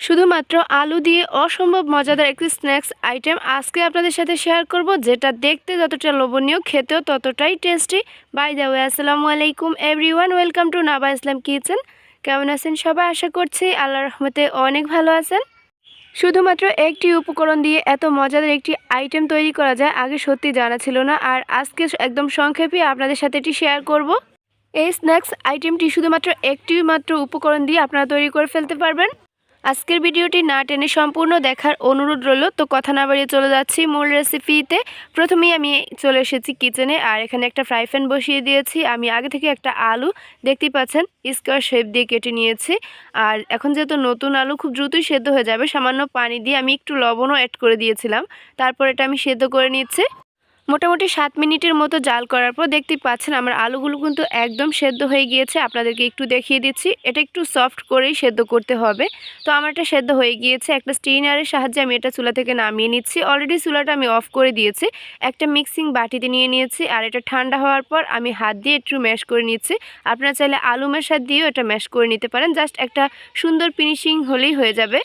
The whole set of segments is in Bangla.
শুধুমাত্র আলু দিয়ে অসম্ভব মজাদার একটি স্ন্যাক্স আইটেম আজকে আপনাদের সাথে শেয়ার করব, যেটা দেখতে যতটা লোভনীয়, খেতেও ততটাই টেস্টি। বাই দ্য ওয়ে আসসালামু আলাইকুম everyone welcome to Naba Islam kitchen কেমন আছেন সবাই? আশা করছি আল্লাহ রহমতে অনেক ভালো আছেন। শুধুমাত্র একটি উপকরণ দিয়ে এত মজাদার একটি আইটেম তৈরি করা যায়, আগে সত্যি জানা ছিল না। আর আজকে একদম সংক্ষেপে আপনাদের সাথে এটি শেয়ার করব। এই স্ন্যাক্স আইটেমটি শুধুমাত্র একটি মাত্র উপকরণ দিয়ে আপনারা তৈরি করে ফেলতে পারবেন। আজকের ভিডিওটি না টেনে সম্পূর্ণ দেখার অনুরোধ রইল। তো কথা না বাড়িয়ে চলে যাচ্ছি মূল রেসিপিতে প্রথমেই আমি চলে এসেছি কিচেনে আর এখানে একটা ফ্রাই প্যান বসিয়ে দিয়েছি। আমি আগে থেকে একটা আলু, দেখতেই পাচ্ছেন স্কোয়ার শেপ দিয়ে কেটে নিয়েছি। আর এখন যেহেতু নতুন আলু, খুব দ্রুতই সেদ্ধ হয়ে যাবে। সামান্য পানি দিয়ে আমি একটু লবণও অ্যাড করে দিয়েছিলাম। তারপর এটা আমি সেদ্ধ করে নিচ্ছি। মোটামুটি সাত মিনিটের মতো জাল করার পর দেখতে পাচ্ছেন আমার আলুগুলো কিন্তু একদম সেদ্ধ হয়ে গিয়েছে। আপনাদেরকে একটু দেখিয়ে দিচ্ছি। এটা একটু সফট করেই সেদ্ধ করতে হবে। তো আমার এটা সেদ্ধ হয়ে গিয়েছে। একটা স্টিনারের সাহায্যে আমি এটা চুলা থেকে নামিয়ে নিচ্ছি। অলরেডি চুলাটা আমি অফ করে দিয়েছি। একটা মিক্সিং বাটিতে নিয়ে নিয়েছি। আর এটা ঠান্ডা হওয়ার পর আমি হাত দিয়ে একটু ম্যাশ করে নিচ্ছি। আপনারা চাইলে আলু মেশার দিয়েও এটা ম্যাশ করে নিতে পারেন। জাস্ট একটা সুন্দর ফিনিশিং হলেই হয়ে যাবে।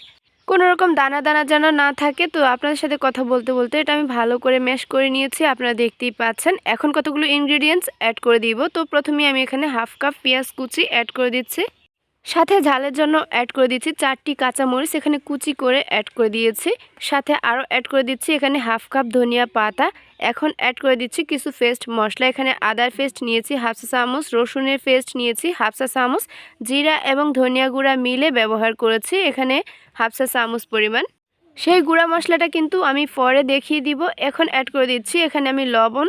কোনো রকম দানা দানা যেন না থাকে, তো আপনাদের সাথে কথা বলতে বলতে এটা আমি ভালো করে ম্যাশ করে নিয়েছি, আপনারা দেখতেই পাচ্ছেন। এখন কতগুলো ইনগ্রিডিয়েন্টস অ্যাড করে দিব, তো প্রথমে আমি এখানে হাফ কাপ পেঁয়াজ কুচি অ্যাড করে দিচ্ছি। সাথে ঝালের জন্য অ্যাড করে দিচ্ছি চারটি কাঁচামরিচ, এখানে কুচি করে অ্যাড করে দিয়েছি। সাথে আরও অ্যাড করে দিচ্ছি এখানে হাফ কাপ ধনিয়া পাতা এখন অ্যাড করে দিচ্ছি কিছু পেস্ট মশলা। এখানে আদার পেস্ট নিয়েছি হাফসা চামচ। রসুনের পেস্ট নিয়েছি হাফসা চামচ। জিরা এবং ধনিয়া গুঁড়া মিলে ব্যবহার করেছি এখানে হাফসা চামচ পরিমাণ। সেই গুঁড়া মশলাটা কিন্তু আমি পরে দেখিয়ে দিব। এখন অ্যাড করে দিচ্ছি, এখানে আমি লবণ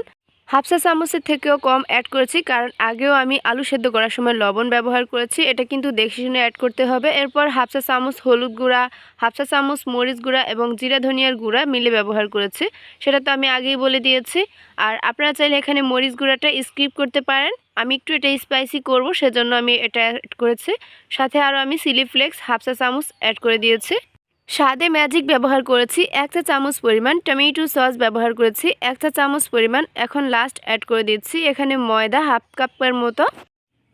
হাফসা চামচের থেকেও কম অ্যাড করেছি, কারণ আগেও আমি আলু সেদ্ধ করার সময় লবণ ব্যবহার করেছি। এটা কিন্তু দেখে শুনে অ্যাড করতে হবে। এরপর হাফসা চামচ হলুদ গুঁড়া, হাফসা চামচ মরিচ গুঁড়া এবং জিরা ধনিয়ার গুঁড়া মিলে ব্যবহার করেছি। সেটা তো আমি আগেই বলে দিয়েছি। আর আপনারা চাইলে এখানে মরিচ গুঁড়াটা স্কিপ করতে পারেন। আমি একটু এটা স্পাইসি করব, সেজন্য আমি এটা অ্যাড করেছি। সাথে আরও আমি সিলি ফ্লেক্স হাফসা চামচ অ্যাড করে দিয়েছি। স্বাদে ম্যাজিক ব্যবহার করেছি একটা চামচ পরিমাণ টমেটো সস ব্যবহার করেছি একটা চামচ পরিমাণ। এখন লাস্ট অ্যাড করে দিচ্ছি, এখানে ময়দা হাফ কাপের মতো।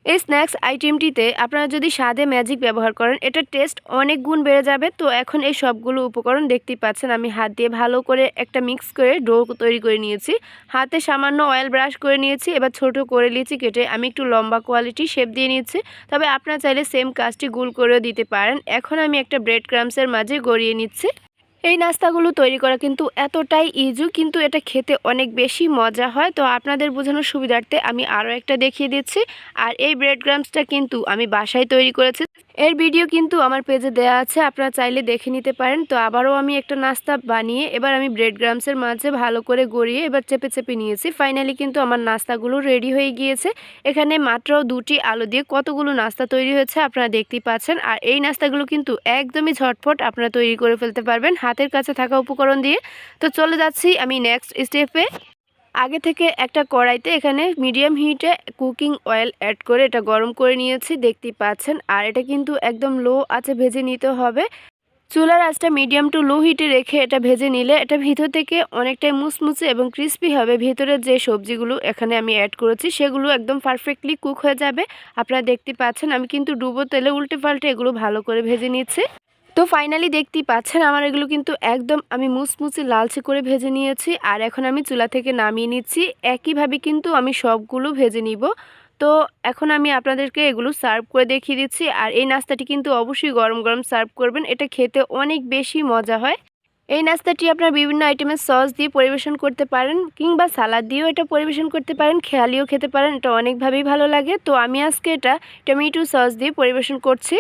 এই স্ন্যাক্স আইটেমটিতে আপনারা যদি স্বাদে ম্যাজিক ব্যবহার করেন এটার টেস্ট অনেক গুণ বেড়ে যাবে। তো এখন এই সবগুলো উপকরণ দেখতেই পাচ্ছেন, আমি হাত দিয়ে ভালো করে একটা মিক্স করে ডো তৈরি করে নিয়েছি। হাতে সামান্য অয়েল ব্রাশ করে নিয়েছি, এবার ছোট করে নিয়েছি কেটে আমি একটু লম্বা কোয়ালিটি শেপ দিয়ে নিয়েছি। তবে আপনারা চাইলে সেম কাজটি গুল করেও দিতে পারেন। এখন আমি একটা ব্রেড ক্রামসের মাঝে গড়িয়ে নিচ্ছি। এই নাস্তাগুলো তৈরি করা কিন্তু এতটাই ইজু কিন্তু এটা খেতে অনেক বেশি মজা হয়। তো আপনাদের বোঝানোর সুবিধার্থে আমি আরও একটা দেখিয়ে দিচ্ছি। আর এই ব্রেড গ্রামসটা কিন্তু আমি বাসায় তৈরি করেছি। এর ভিডিও কিন্তু আমার পেজে দেওয়া আছে, আপনারা চাইলে দেখে নিতে পারেন। তো আবারও আমি একটা নাস্তা বানিয়ে, এবার আমি ব্রেড গ্রামসের মাঝে ভালো করে গড়িয়ে এবার চেপে চেপে নিয়েছি। ফাইনালি কিন্তু আমার নাস্তাগুলো রেডি হয়ে গিয়েছে। এখানে মাত্র দুটি আলু দিয়ে কতগুলো নাস্তা তৈরি হয়েছে আপনারা দেখতেই পাচ্ছেন। আর এই নাস্তাগুলো কিন্তু একদমই ঝটফট আপনারা তৈরি করে ফেলতে পারবেন হাতের কাছে থাকা উপকরণ দিয়ে। তো চলে যাচ্ছি আমি নেক্সট স্টেপে আগে থেকে একটা কড়াইতে এখানে মিডিয়াম হিটে কুকিং অয়েল অ্যাড করে এটা গরম করে নিয়েছি, দেখতেই পাচ্ছেন। আর এটা কিন্তু একদম লো আছে ভেজে নিতে হবে। চুলার আঁচটা মিডিয়াম টু লো হিটে রেখে এটা ভেজে নিলে এটা ভিতর থেকে অনেকটাই মুচমুচে এবং ক্রিস্পি হবে। ভিতরের যে সবজিগুলো এখানে আমি অ্যাড করেছি, সেগুলো একদম পারফেক্টলি কুক হয়ে যাবে। আপনারা দেখতে পাচ্ছেন, আমি কিন্তু ডুবো তেলে উল্টে পাল্টে এগুলো ভালো করে ভেজে নিচ্ছি। তো ফাইনালি দেখতেই পাচ্ছেন আমার এগুলো কিন্তু একদম আমি মুচমুচে লালচে করে ভেজে নিয়েছি আর এখন আমি চুলা থেকে নামিয়ে নিচ্ছি। একইভাবে কিন্তু আমি সবগুলো ভেজে নিব। তো এখন আমি আপনাদেরকে এগুলো সার্ভ করে দেখিয়ে দিচ্ছি আর এই নাস্তাটি কিন্তু অবশ্যই গরম গরম সার্ভ করবেন। এটা খেতে অনেক বেশি মজা হয়। এই নাস্তাটি আপনার বিভিন্ন আইটেমের সস দিয়ে পরিবেশন করতে পারেন কিংবা সালাদ দিয়েও এটা পরিবেশন করতে পারেন, খেয়ালিও খেতে পারেন। এটা অনেকভাবেই ভালো লাগে। তো আমি আজকে এটা টমেটো সস দিয়ে পরিবেশন করছি।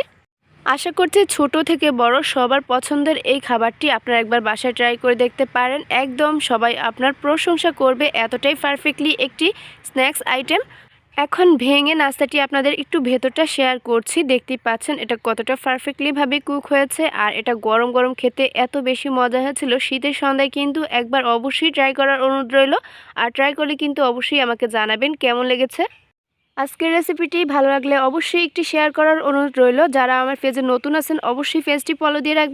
আশা করছি ছোট থেকে বড় সবার পছন্দের এই খাবারটি আপনারা একবার বাসায় ট্রাই করে দেখতে পারেন। একদম সবাই আপনার প্রশংসা করবে এতটাই পারফেক্টলি একটি স্ন্যাক্স আইটেম এখন ভেঙে নাস্তাটি আপনাদের একটু ভেতরটা শেয়ার করছি। দেখতেই পাচ্ছেন এটা কতটা পারফেক্টলিভাবে কুক হয়েছে আর এটা গরম গরম খেতে এত বেশি মজা হয়েছিল। শীতের সন্ধ্যায় কিন্তু একবার অবশ্যই ট্রাই করার অনুরোধ রইল। আর ট্রাই করলে কিন্তু অবশ্যই আমাকে জানাবেন কেমন লেগেছে। আজকের রেসিপিটি ভালো লাগলে অবশ্যই একটি শেয়ার করার অনুরোধ রইল। যারা আমার পেজে নতুন আছেন, অবশ্যই পেজটি ফলো দিয়ে রাখবেন।